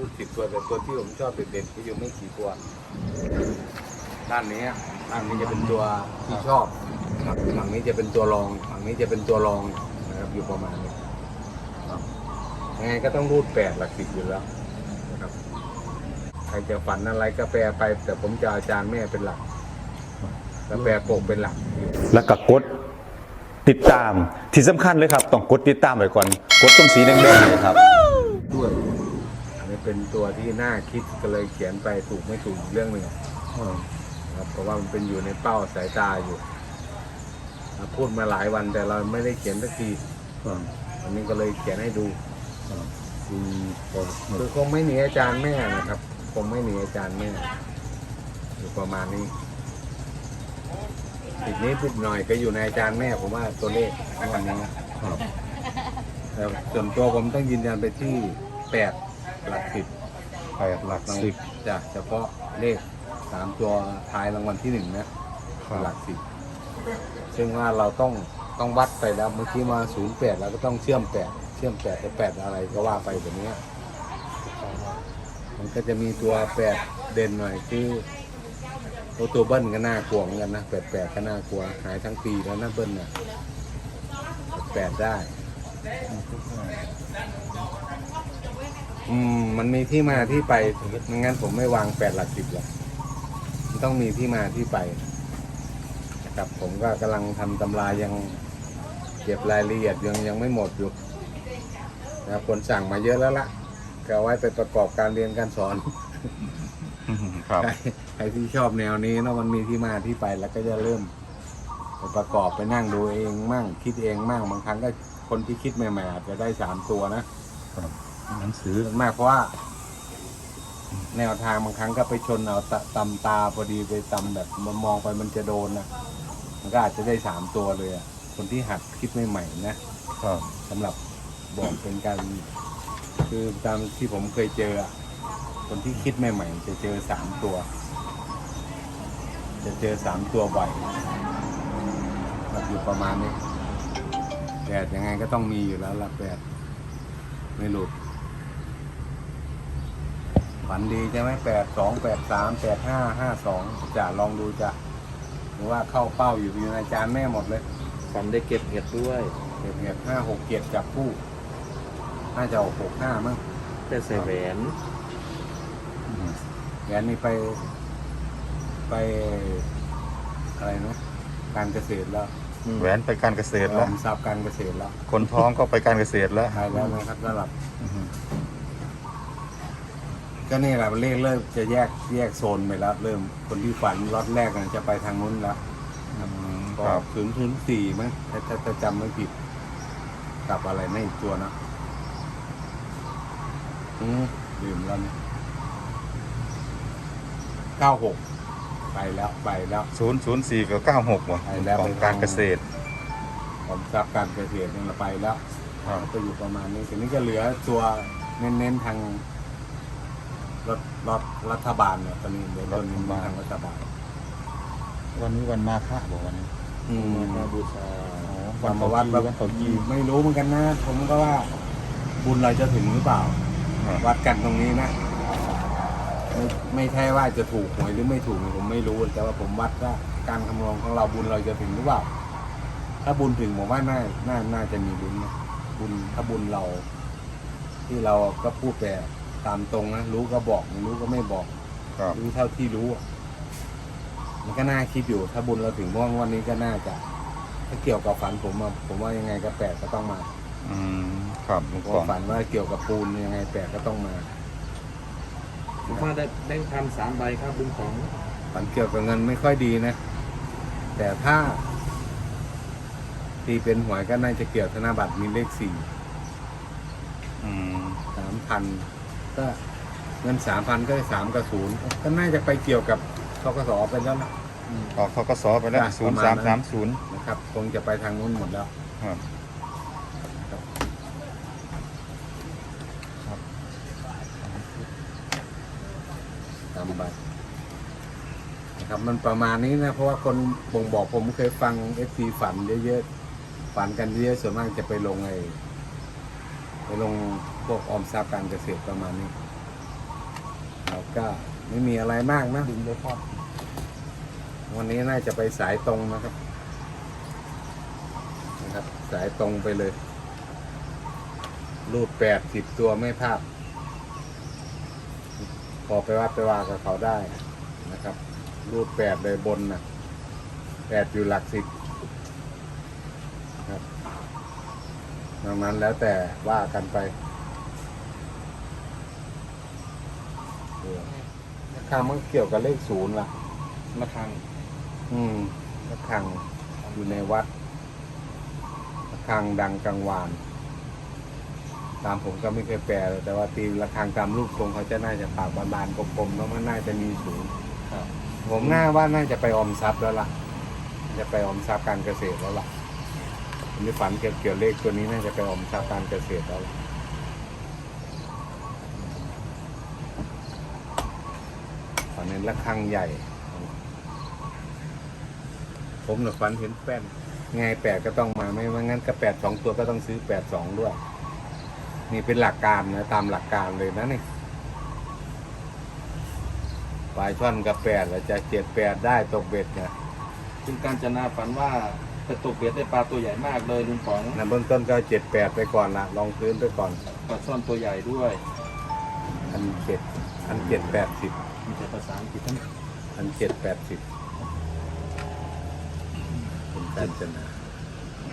รูดสิบตัวแต่ตัวที่ผมชอบเด็ดๆก็อยู่ไม่กี่ตัว ด้านนี้ด้านนี้จะเป็นตัวที่ชอบฝั่งนี้จะเป็นตัวรองฝั่งนี้จะเป็นตัวรองนะครับอยู่ประมาณนี้ยังไงก็ต้องรูดแปดหลักสิบอยู่แล้วนะครับใครจะฝันอะไรก็แปลไป แต่ผมจะอาจารย์แม่เป็นหลักแล้วแปลโปกเป็นหลัก แล้วก็กดติดตามที่สำคัญเลยครับ ต้องกดติดตามไว้ก่อน กดตรงสีแดงๆเลยครับ ด้วย อันนี้เป็น ตัวที่น่าคิดก็เลยเขียนไปถูกไม่ถูกอีกเรื่องหนึ่งครับเพราะว่ามันเป็นอยู่ในเป้าสายตาอยู่เราพูดมาหลายวันแต่เราไม่ได้เขียนสักทีอันนี้ก็เลยเขียนให้ดูคือคงไม่หนีอาจารย์แม่นะครับคงไม่หนีอาจารย์แม่อยู่ประมาณนี้ติดนิดติดหน่อยก็อยู่ในอาจารย์แม่ผมว่าตัวเลขทั้งวันนี้แต่ส่วนตัวผมต้องยืนยันไปที่แปด หลักสิบแปดหลักสิบจะเฉพาะเลขสามตัวท้ายรางวัลที่หนึ่งนะหลักสิบซึ่งว่าเราต้องต้องวัดไปแล้วเมื่อกี้มาศูนย์แปดแล้วก็ต้องเชื่อมแปดเชื่อมแปดกับแปดอะไรก็ว่าไปแบบเนี้ยมันก็จะมีตัวแปดเด่นหน่อยคือตัวตัวเบิ้ลก็น่ากลัวเหมือนกันนะแปดแปดก็น่ากลัวหายทั้งปีแล้วนะเบิ้ลน่ะแปดได้ อืมมันมีที่มาที่ไปไม่งั้นผมไม่วางแปดหลักสิบหรอกมันต้องมีที่มาที่ไปนะครับผมก็กำลังทำตำรายังเก็บรายละเอียดยังยังไม่หมดอยู่นะครับคนสั่งมาเยอะแล้วละก็เอาไว้ไปประกอบการเรียนการสอน ครับ ใครใครที่ชอบแนวนี้เนอะมันมีที่มาที่ไปแล้วก็จะเริ่มไปประกอบไปนั่งดูเองมั่งคิดเองมั่งบางครั้งก็คนที่คิดใหม่ๆอาจจะได้สามตัวนะ หนังสือส่วนมากเพราะว่า แนวทางบางครั้งก็ไปชนเอาตะตำตาพอดีไปตำแบบมันมองไปมันจะโดนนะมันก็อาจจะได้สามตัวเลยอะคนที่หัดคิดใหม่ๆนะครับสำหรับบอกเป็นการคือตามที่ผมเคยเจออะคนที่คิดใหม่ๆจะเจอสามตัว จะเจอสามตัวบ่อยแบบอยู่ประมาณนี้แปดยังไงก็ต้องมีอยู่แล้วละแปดไม่หลุด ฝันดีใช่ไหมแปดสองแปดสามแปดห้าห้าสองจะลองดูจะหรือว่าเข้าเป้าอยู่อยู่ในอาจารย์แม่หมดเลยฝันได้เก็บเห็ดด้วยเก็บเงียบห้าหกเกียรจับคู่น่าจะออกหกห้ามั้งได้ใส่แหวนแกนนี่ไป ไปอะไรนะการเกษตรแล้วอืมแหวนไปการเกษตรลแล้วอมทรัพย์การเกษตรแล้ว คนท้องก็ไปการเกษตรแล้วใช่แล้วนะครับสลับ ก็นี่แหละเลขเริ่มจะแยกแยกโซนไปแล้ว เริ่มคนที่ฝันล็อตแรกน่ะจะไปทางนู้นแล้วก็ครับ ศูนย์ศูนย์สี่มั้งถ้าถ้าถ้าจำไม่ผิดกับอะไรไม่อีกตัวนะอืมลืมแล้วเนี่ยเก้าหกไปแล้วไปแล้ว ศูนย์ศูนย์สี่กับเก้าหกว่ะไปแล้ว ของไปการเกษตร ผมทรัพย์การเกษตรนี่เราไปแล้วครับ ก็อยู่ประมาณนี้ทีนี้ก็เหลือตัวเน้นๆทาง รถรถรัฐบาลเนี่ยตอนนี้เดี๋ยวตัวนี้มาทางรัฐบาลวันนี้วันมาฆะบอกวันนี้อืมมาบูชาวันประวัติวันเขาจีไม่รู้เหมือนกันนะ ผมก็ว่า บุญเราจะถึงหรือเปล่าครับวัดกันตรงนี้นะ ไม่ไม่ใช่ว่าจะถูกหวยหรือไม่ถูกผมไม่รู้แต่ว่าผมวัดว่าการคำนวณของเราบุญเราจะถึงหรือเปล่า ถ้าบุญถึงผมว่าน่าน่าน่าจะมีบุญนะบุญถ้าบุญเรา ที่เราก็พูดแต่ ตามตรงนะรู้ก็บอกไม่รู้ก็ไม่บอกครับรู้เท่าที่รู้อะมันก็น่าคิดอยู่ ถ้าบุญเราถึงว่างวันนี้ก็น่าจะ ถ้าเกี่ยวกับฝันผมอะผมว่ายังไงก็แปดก็ต้องมา อืมครับลุงเพกราะล่องฝันว่าเกี่ยวกับปูนยังไงแปดก็ต้องมาผมว่าได้แบงค์พันสามใบครับบุญของฝันเกี่ยวกับเงินไม่ค่อยดีนะ แต่ถ้าตีเป็นหวยก็น่าจะเกี่ยวธนบัตรมีเลขสี่อืม สามพัน ก็เงินสามพันก็สามกับศูนย์ก็น่าจะไปเกี่ยวกับทกสไปแล้วนะออกเขาก็สอไปแล้วจ้ะศูปนระย์มาสาณมนั้สานมศูนย์นะครับคงจะไปทางนู้นหมดแล้วครับตามไปนะครับมันประมาณนี้นะเพราะว่าคนบ่งบอกผมเคยฟังเอฟซีฝันเยอะๆฝันกันเยอะส่วนมากจะไปลงไอ้ไปลงพ วกออมทรัพย์การเกษตรประมาณนี้ก็ไม่มีอะไรมากนะเลยพ่อวันนี้น่าจะไปสายตรงนะครับ นะครับ สายตรงไปเลย รูดแปดสิบตัวไม่พลาดพอไปวัดไปว่ากับเขาได้นะครับ รูดแปดเลยบนนะแปดอยู่หลักสิบครับดังนั้นแล้วแต่ว่ากันไปเออ ราคามันเกี่ยวกับเลขศูนย์ล่ะ ระฆังอืมระฆังอยู่ในวัดระฆังดังกังวาน ตามผมก็ไม่เคยแปลเลยแต่ว่าตีระฆังตามรูปทรงเขาจะน่าจะปากบานๆกลมๆแล้วมันน่าจะมีศูนย์ครับ ผมน่าว่าน่าจะไปออมทรัพย์แล้วล่ะจะไปออมทรัพย์การเกษตรแล้วล่ะผมมีฝันเกี่ยวเกี่ยวเลขตัวนี้น่าจะไปออมทรัพย์การเกษตรแล้วล่ะฝัน เห็นระฆังใหญ่ ผมหนึ่งฝันเห็นแป้นไงแปดก็ต้องมาไม่ไม่งั้นก็แปดสองตัวก็ต้องซื้อแปดสองด้วย นี่เป็นหลักการนะ ตามหลักการเลยนะนี่ปลายช่อนกับแปดแล้วจะเจ็ดแปดได้ตกเบ็ดเนี่ยคุณการจนาฝันว่าไปตกเบ็ดได้ปลาตัวใหญ่มากเลยลุงป๋องนะเบื้องต้นก็เจ็ดแปดไปก่อนละลองพื้นไปก่อนปลาช่อนตัวใหญ่ด้วยพันเจ็ดพันเจ็ดแปดสิบ มีแต่ภาษาอังกฤษทั้งพันเจ็ดแปดสิบเป็นการจนา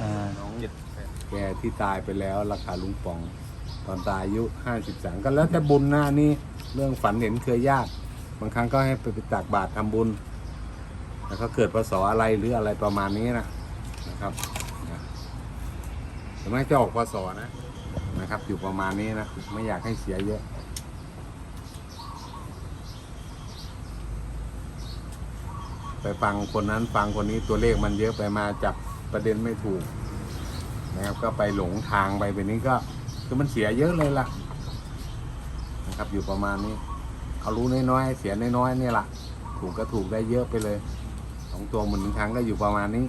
อ่าน้องแกที่ตายไปแล้วราคาลุงปอง ตอนตายอายุห้าสิบสามก็แล้วแต่บุญหน้านี่เรื่องฝันเห็นเคยญาติบางครั้งก็ให้ไปตักบาตรทำบุญ แล้วก็เกิดพศอะไรหรืออะไรประมาณนี้นะนะครับนะแต่ไม่จะออกพศนะนะครับ อยู่ประมาณนี้นะไม่อยากให้เสียเยอะ ไปฟังคนนั้นฟังคนนี้ตัวเลขมันเยอะไปมาจับประเด็นไม่ถูกนะครับ ก็ไปหลงทางไปแบบนี้ก็คือมันเสียเยอะเลยล่ะนะครับอยู่ประมาณนี้เอารู้น้อยๆเสียน้อยๆเนี่ยล่ะ ถูกก็ถูกได้เยอะไปเลยสองตัวหมุนครั้งก็อยู่ประมาณนี้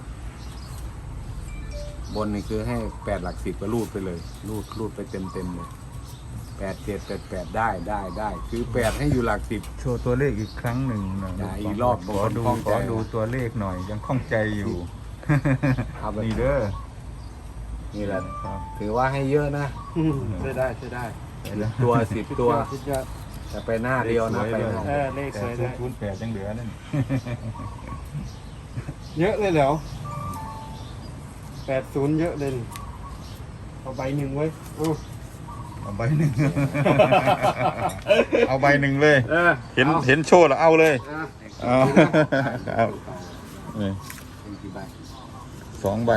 บนนี่คือให้แปดหลักสิบก็รูดไปเลยรูดรูดไปเต็มเต็มๆเลย แปดเจ็ดแปดแปดได้ได้ได้คือแปดให้อยู่หลักสิบ โชว์ตัวเลขอีกครั้งหนึ่งหน่อยได้อีกรอบขอดูบางคนขข้อองใจดูตัวเลขหน่อย ยังคล่องใจอยู่ เอาไปนี่เด้อนี่แหละครับถือว่าให้เยอะนะใช่ได้ใช่ได้ตัวสิบตัว สุดยอดแต่ไปหน้าเดียวนะไปเลขสวยเอเลยอเลขแต่สวยได้ศูนย์แปดยังเหลือนั่นเยอะเลยเหรอแปดศูนย์เยอะเลยนี่เอาใบหนึ่งไว้เอา เอาใบหนึ่ง เอาใบหนึ่งเลย เออเห็นเห็นโชว์แล้วเอาเลยอะเอาเอานี่เป็นกี่ใบสองใบ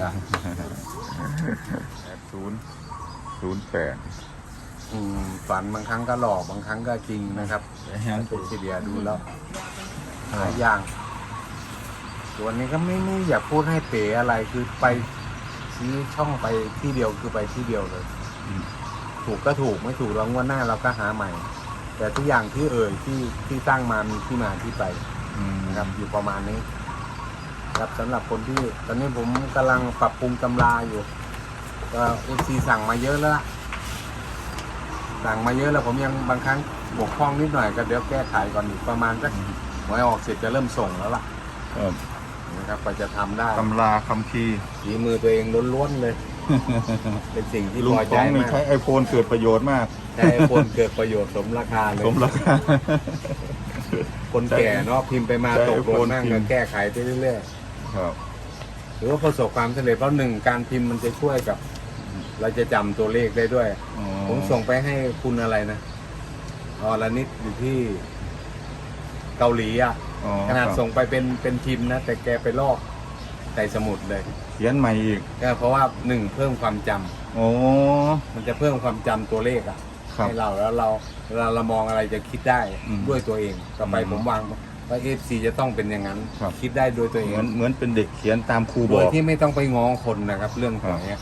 จ้ะแปดศูนย์ศูนย์แปดอืมฝันบางครั้งก็หลอกบางครั้งก็จริงนะครับทุกทีเดียดูแล้วหลายอย่างส่วนนี้ก็ไม่ไม่อยากพูดให้เป๋อะไรคือไป ชี้ช่องไปที่เดียวคือไปที่เดียวเลยถูกก็ถูกไม่ถูกแล้วงวดหน้าเราก็หาใหม่ แต่ทุกอย่างที่เอ่ยที่ที่ตั้งมามีที่มาที่ไปนะครับอยู่ประมาณนี้ครับสำหรับคนที่ตอนนี้ผมกำลังปรับปรุงตำราอยู่ก็เอฟซีสั่งมาเยอะแล้วล่ะสั่งมาเยอะแล้วผมยังบางครั้งบกพร่องนิดหน่อยก็เดี๋ยวแก้ไขก่อนอีกประมาณสักหวยออกเสร็จจะเริ่มส่งแล้วล่ะ นะครับก็จะทำได้ตำราคำคีร์ฝีมือตัวเองล้วนๆเลย เป็นสิ่งที่ลุงพอฟใจองนี่มากใช้ไอโฟนเกิดประโยชน์มาก ใช้คนเกิดประโยชน์สมราคาเลยสมราคา คนแก่เนาะพิมพ์ไปมาใช้ตกหล่น iPhone นั่งพิก็มพ์ แก้ไขไปเรื่อยๆครับหรือว่าประสบความสำเร็จเพราะหนึ่งการพิมพ์มันจะช่วยกับ เราจะจำตัวเลขได้ด้วย อ๋อผมส่งไปให้คุณอะไรนะออละนิดอยู่ที่เกาหลีอะ อ๋อขนาดครับส่งไปเป็นเป็นพิมพ์นะ แต่แกไปลอกใส่สมุดเลยเขียนใหม่อีกก็เพราะว่าหนึ่งเพิ่มความจำโอ้มันจะเพิ่มความจำตัวเลขอะครับ ให้เราแล้วเราเวลาเรามองอะไรจะคิดได้อืมด้วยตัวเองต่อไปอืมผมวางว่าเอฟซีจะต้องเป็นอย่างนั้นครับคิดได้ด้วยตัวเอเหง มือนเหมือนเป็นเด็กเขียนตามครูบโดอยก ที่ไม่ต้องไปง้อคนนะครับ เรื่องขครัอบงเนี้ย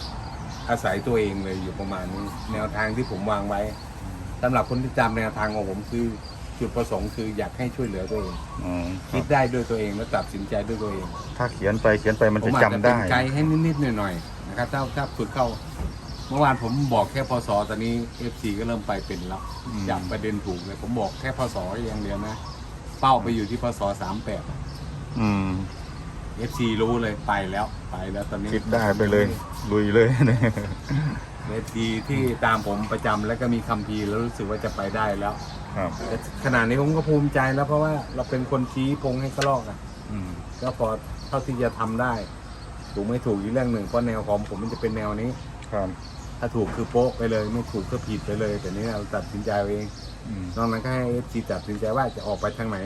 อาศัยตัวเองเลยอยู่ประมาณนี้แนวทางที่ผมวางไว้สำหรับคนที่จำแนวทางของผมคือ จุดประสงค์คืออยากให้ช่วยเหลือตัวเองอ๋อคคิรัดบได้ด้วยตัวเองแล้วตัดสินใจด้วยตัวเองถ้าเขียนไปเขียนไปมันผมจะอาจจำจะเป็ได้ นไกด์ให้นิดๆหน่อยๆนะครับถ้าถ้าฝึกเข้า เมื่อวานผมบอกแค่พศตอนนี้เอฟซีก็เริ่มไปเป็นแล้วจับประเด็นถูกเลยผมบอกแค่พศอย่างเดียวนะ เป้าไปอยู่ที่พศสามแปดอืม เอฟซีรู้เลยไปแล้วไปแล้วตอนนี้ คิดได้ไปเลย ลุยเลยเนี่ยเอฟซีที่ตามผมประจำแล้วก็มีคัมภีร์แล้วรู้สึกว่าจะไปได้แล้ว ครับแต่ขนาดนี้ผมก็ภูมิใจแล้วเพราะว่าเราเป็นคนชี้พงให้กระลอกอะอืมก็พอเท่าที่จะทำได้ ถูกไม่ถูกอีกเรื่องหนึ่งเพราะแนวของผมมันจะเป็นแนวนี้ ครับถ้าถูกคือโป๊ะไปเลย ไม่ถูกก็ผิดไปเลย แต่นี้เราตัดสินใจเอาเอง อืมนอกนั้นก็ให้เอฟซีตัดสินใจว่าจะออกไปทางไหน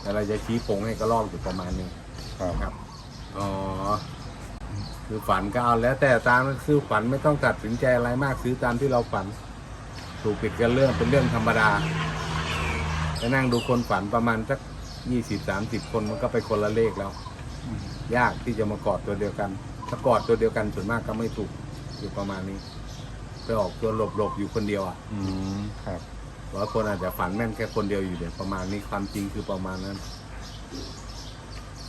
แต่เราจะชี้พงให้กระลอกอยู่ประมาณนี้ ครับครับ อ๋อ คือฝันก็เอาแล้วแต่ตามนั้นคือฝันไม่ต้องตัดสินใจอะไรมากซื้อตามที่เราฝัน ถูกผิดกันเรื่องเป็นเรื่องธรรมดาไปนั่งดูคนฝันประมาณสักยี่สิบสามสิบคนมันก็ไปคนละเลขแล้ว ยากที่จะมากอดตัวเดียวกัน ถ้ากอดตัวเดียวกันส่วนมากก็ไม่ถูกอยู่ประมาณนี้ ไปออกตัวหลบๆอยู่คนเดียวอะอืมครับร้อยคนอาจจะฝันแม่นแค่คนเดียวอยู่เดี๋ยวประมาณนี้ความจริงคือประมาณนั้น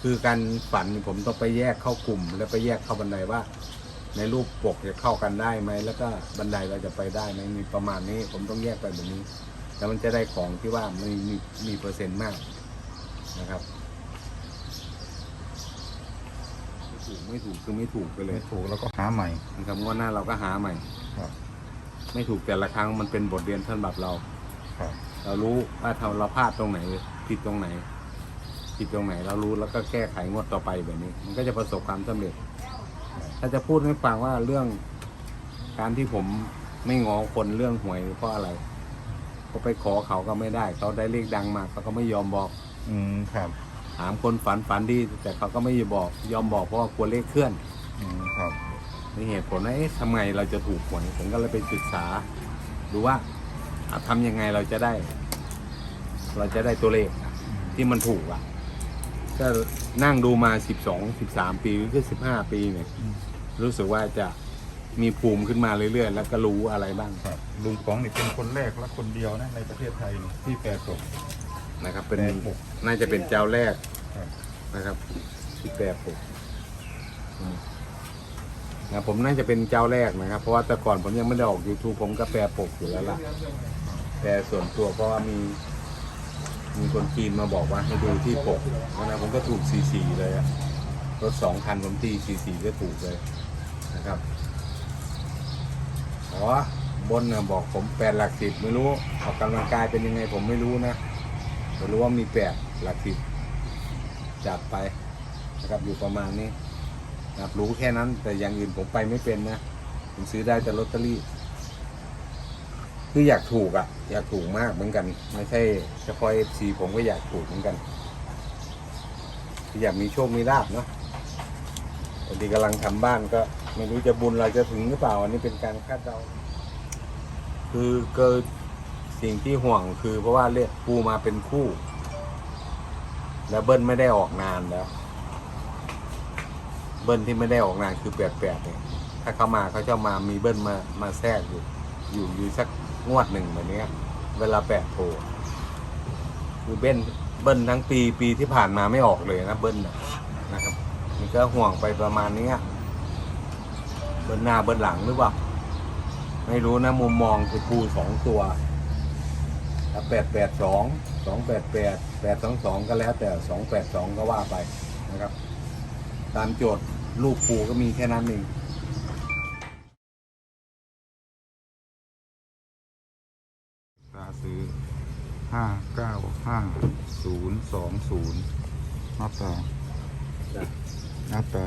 คือการฝันนี่ผมต้องไปแยกเข้ากลุ่ม แล้วไปแยกเข้าบันไดว่า ในรูปปกจะเข้ากันได้ไหมแล้วก็บันไดเราจะไปได้ไหมมีประมาณนี้ ผมต้องแยกไปแบบนี้ แล้วมันจะได้ของที่ว่ามีมีมีเปอร์เซ็นต์มากนะครับไม่ถูกไม่ถูกคือไม่ถูกไปเลยไม่ถูกแล้วก็หาใหม่นะครับงวดหน้าเราก็หาใหม่ครับ ไม่ถูกแต่ละครั้งมันเป็นบทเรียนสำหรับเราครับ เรารู้ว่าเราเราพลาดตรงไหนผิดตรงไหนผิดตรงไหน เรารู้แล้วก็แก้ไขงวดต่อไปแบบนี้ มันก็จะประสบความสำเร็จ ถ้าจะพูดให้ฟังว่าเรื่องการที่ผมไม่งอคนเรื่องหวยเพราะอะไรก็ไปขอเขาก็ไม่ได้เขาได้เลขดังมาเขาก็ไม่ยอมบอก อืมครับถามคนฝันฝันดี แต่เขาก็ไม่ยอมบอก ยอมบอกเพราะว่ากลัวเลขเคลื่อนอืมครับมีเหตุผลว่าเอ๊ะทำไงเราจะถูกหวยผมก็เลยไปศึกษา ดูว่าอะทำยังไงเราจะได้ เราจะได้ตัวเลขที่มันถูกอะ ก็นั่งดูมาสิบสองสิบสามปีหรือสิบห้าปีเนี่ย รู้สึกว่าจะมีภูมิขึ้นมาเรื่อยๆ แล้วก็รู้อะไรบ้างครับลุงป๋องนี่เป็นคนแรกและคนเดียวนะในประเทศไทยนี่ที่แปลตกนะครับ เป็นแปดหก น่าจะเป็นเจ้าแรกครับนะครับ ที่แปรปกอืมนะผมน่าจะเป็นเจ้าแรกนะครับ เพราะว่าแต่ก่อนผมยังไม่ได้ออก YouTube ผมก็แปรปกอยู่แล้วล่ะแต่ส่วนตัวเพราะว่ามี มีคนจีนมาบอกว่าให้ดูที่ปกนะผมก็ถูก44เลยอะรถสองคันผมตี44ก็ถูกเลย นะครับอ๋อบนเนะบอกผมแปดหลักสิบไม่รู้ออกกำลังกายเป็นยังไงผมไม่รู้นะแต่รู้ว่ามีแปดหลักสิบจัดไปนะครับอยู่ประมาณนี้นะครับรู้แค่นั้น แต่อย่างอื่นผมไปไม่เป็นนะผมซื้อได้แต่ลอตเตอรี่ คืออยากถูกอะ่ะ อยากถูกมากเหมือนกัน ไม่ใช่เฉพาะเอฟซีผมก็อยากถูกเหมือนกันออยากมีโชคมีลาบเนาะพอดีกำลังทำบ้านก็ ไม่รู้จะบุญเราจะถึงหรือเปล่า อันนี้เป็นการคาดเดา คือเกิดสิ่งที่ห่วงคือเพราะว่าเรียกปูมาเป็นคู่ แล้วเบิ้ลไม่ได้ออกนานแล้ว เบิ้ลที่ไม่ได้ออกนานคือแปดแปดเนี่ยถ้าเขามาเขาจะมามีเบิ้ลมามาแทรกอยู่ อยู่อยู่สักงวดหนึ่งแบบนี้เวลาแปดโผล่คือเบิ้ลเบิ้ลทั้งปีปีที่ผ่านมาไม่ออกเลยนะเบิ้ลนะครับมันก็ห่วงไปประมาณนี้ บิ้ลหน้าเบิ้ลหลังหรือเปล่า ไม่รู้นะมุมมองคือปูสองตัวแปดแปดสองสองแปดแปดแปดสองสองก็แล้วแต่สองแปดสองก็ว่าไปนะครับ ตามโจทย์ลูกปูก็มีแค่นั้นเองตาซื้อห้าเก้าห้าศูนย์สองศูนย์หน้าตาจ้ะหน้าตา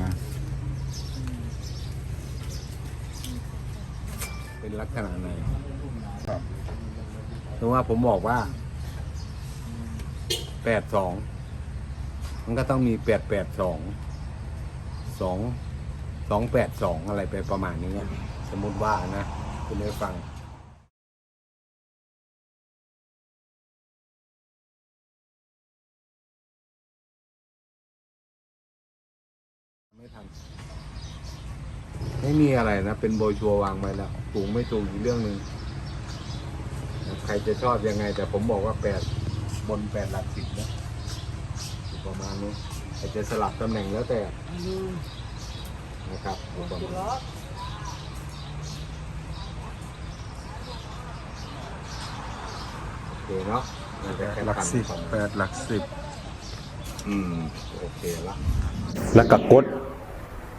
เป็นลักษณะไหนครับเพราะว่าผมบอกว่าแปดสองมันก็ต้องมีแปดแปดสองสองสองแปดสองอะไรไปประมาณนี้อะสมมติว่านะ คุณได้ฟังไม่ทัน ไม่มีอะไรนะ เป็นโบชัววางไปแล้วสูงไม่สูงอีกเรื่องหนึ่งใครจะชอบยังไง แต่ผมบอกว่าแปดบนแปดหลักสิบนะประมาณนี้อาจจะสลับตำแหน่งแล้วแต่นะครับปมโอเคเนาะหลักสิบแปดหลักสิบอืมโอเคละแล้วกับกด